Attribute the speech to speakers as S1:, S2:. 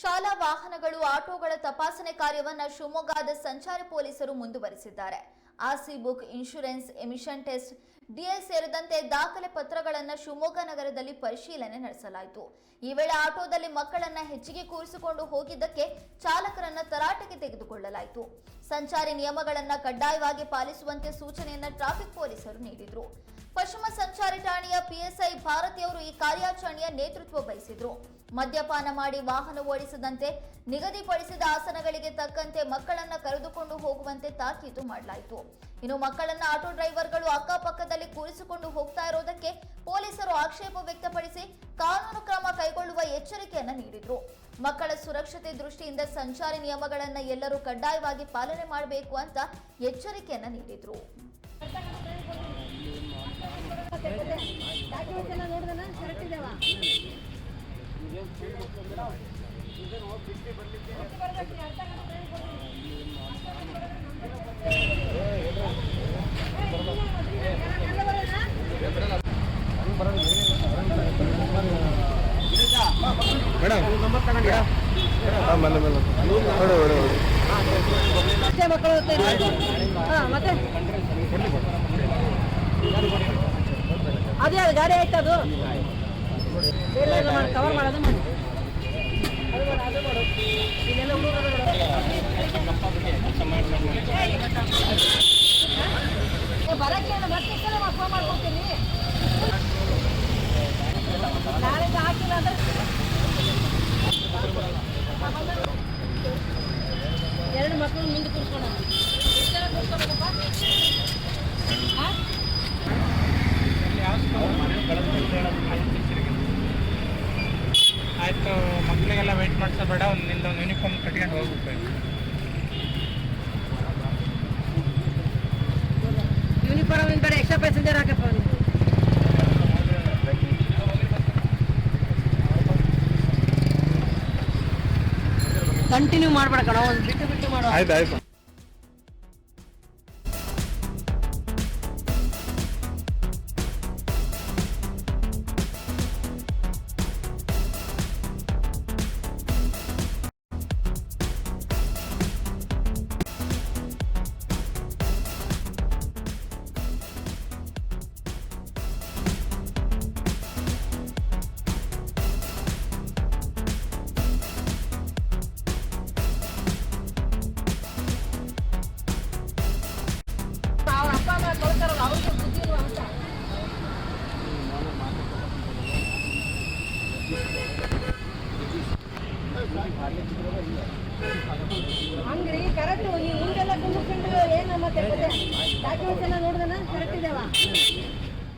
S1: ಶಾಲಾ ವಾಹನಗಳು, ಆಟೋಗಳ ತಪಾಸಣೆ ಕಾರ್ಯವನ್ನು ಶಿವಮೊಗ್ಗದ ಸಂಚಾರಿ ಪೊಲೀಸರು ಮುಂದುವರಿಸಿದ್ದಾರೆ. R C book insurance emission test DL ಸೇರಿದಂತೆ ದಾಖಲೆ ಪತ್ರಗಳನ್ನು ಶಿವಮೊಗ್ಗ ನಗರದಲ್ಲಿ ಪರಿಶೀಲನೆ ನಡೆಸಲಾಯಿತು. ಈ ವೇಳೆ ಆಟೋದಲ್ಲಿ ಮಕ್ಕಳನ್ನ ಹೆಚ್ಚಿಗೆ ಕೂರಿಸಿಕೊಂಡು ಹೋಗಿದ್ದಕ್ಕೆ ಚಾಲಕರನ್ನ ತರಾಟೆಗೆ ತೆಗೆದುಕೊಳ್ಳಲಾಯಿತು. ಸಂಚಾರಿ ನಿಯಮಗಳನ್ನ ಕಡ್ಡಾಯವಾಗಿ ಪಾಲಿಸುವಂತೆ ಸೂಚನೆಯನ್ನ ಟ್ರಾಫಿಕ್ ಪೊಲೀಸರು ನೀಡಿದ್ರು. ಸಂಚಾರಿ ಠಾಣೆಯ ಪಿಎಸ್ಐ ಭಾರತಿಯವರು ಈ ಕಾರ್ಯಾಚರಣೆಯ ನೇತೃತ್ವ ವಹಿಸಿದ್ರು. ಮದ್ಯಪಾನ ಮಾಡಿ ವಾಹನ ಓಡಿಸದಂತೆ, ನಿಗದಿಪಡಿಸಿದ ಆಸನಗಳಿಗೆ ತಕ್ಕಂತೆ ಮಕ್ಕಳನ್ನ ಕರೆದುಕೊಂಡು ಹೋಗುವಂತೆ ತಾಕೀತು ಮಾಡಲಾಯಿತು. ಇನ್ನು ಮಕ್ಕಳನ್ನ ಆಟೋ ಡ್ರೈವರ್ಗಳು ಅಕ್ಕಪಕ್ಕದಲ್ಲಿ ಕೂರಿಸಿಕೊಂಡು ಹೋಗ್ತಾ ಇರೋದಕ್ಕೆ ಪೊಲೀಸರು ಆಕ್ಷೇಪ ವ್ಯಕ್ತಪಡಿಸಿ ಕಾನೂನು ಕ್ರಮ ಕೈಗೊಳ್ಳುವ ಎಚ್ಚರಿಕೆಯನ್ನು ನೀಡಿದ್ರು. ಮಕ್ಕಳ ಸುರಕ್ಷತೆ ದೃಷ್ಟಿಯಿಂದ ಸಂಚಾರಿ ನಿಯಮಗಳನ್ನ ಎಲ್ಲರೂ ಕಡ್ಡಾಯವಾಗಿ ಪಾಲನೆ ಮಾಡಬೇಕು ಅಂತ ಎಚ್ಚರಿಕೆಯನ್ನ ನೀಡಿದ್ರು
S2: ಡಾಕ್ಯುಮೆಂಟ್ಸ್ ಎಲ್ಲ ನೋಡಿದನ ಕರೆಕ್ಟ್ ಇದಾವ
S3: ಮೇಡಮ್ ಹಾಂ ಮೇಲೆ ಮೇಲೆ ಹೊಡೆ ಹೊಡೆ ಹೊಡೆ
S2: ಅಷ್ಟೇ ಮಕ್ಕಳು ಹಾಂ ಮತ್ತೆ? ಅದೇ, ಅದು ಗಾಡಿ ಆಯ್ತು ಅದು? ಕವರ್ ಮಾಡೋದು ಮಾಡಿ. ಮತ್ತೆ ಫೋನ್ ಮಾಡ್ಕೊಡ್ತೀನಿ. ನಾಳೆ ಹಾಕಿಲ್ಲ ಎರಡು ಮಕ್ಕಳು ಮುಂದೆ ಕೂರ್ಸ್ಕೊಂಡು ಎಷ್ಟು
S4: ಆಯ್ತು ಮಕ್ಕಳಿಗೆಲ್ಲ ವೆಯ್ಟ್ ಮಾಡಿಸಬೇಡ ಒಂದು ನಿಂದ ಒಂದು ಯೂನಿಫಾರ್ಮ್ ಕಟ್ಕೊಂಡು ಹೋಗ್ಬೇಕು
S2: ಯೂನಿಫಾರ್ಮ್ ಬೇರೆ ಎಕ್ಸ್ಟ್ರಾ ಪ್ಯಾಸೆಂಜರ್ ಹಾಕಪ್ಪ ಕಂಟಿನ್ಯೂ ಮಾಡ್ಬೇಡ ಕಣ ಒಂದು ಬಿಟ್ಟು ಬಿಟ್ಟು ಮಾಡೋ.
S3: ಆಯ್ತು ಆಯ್ತು.
S2: ಹಂಗ್ರಿ ಕರೆಕ್ಟ್ ನೀವು ಮುಂದೆಲ್ಲ ಕುಂದ್ಕೊಂಡು ಏನು ಮತ್ತೆ ಡಾಕ್ಯುಮೆಂಟ್ಸ್ ಎಲ್ಲ ನೋಡಿದನ? ಕರೆಕ್ಟ್ ಇದಾವ?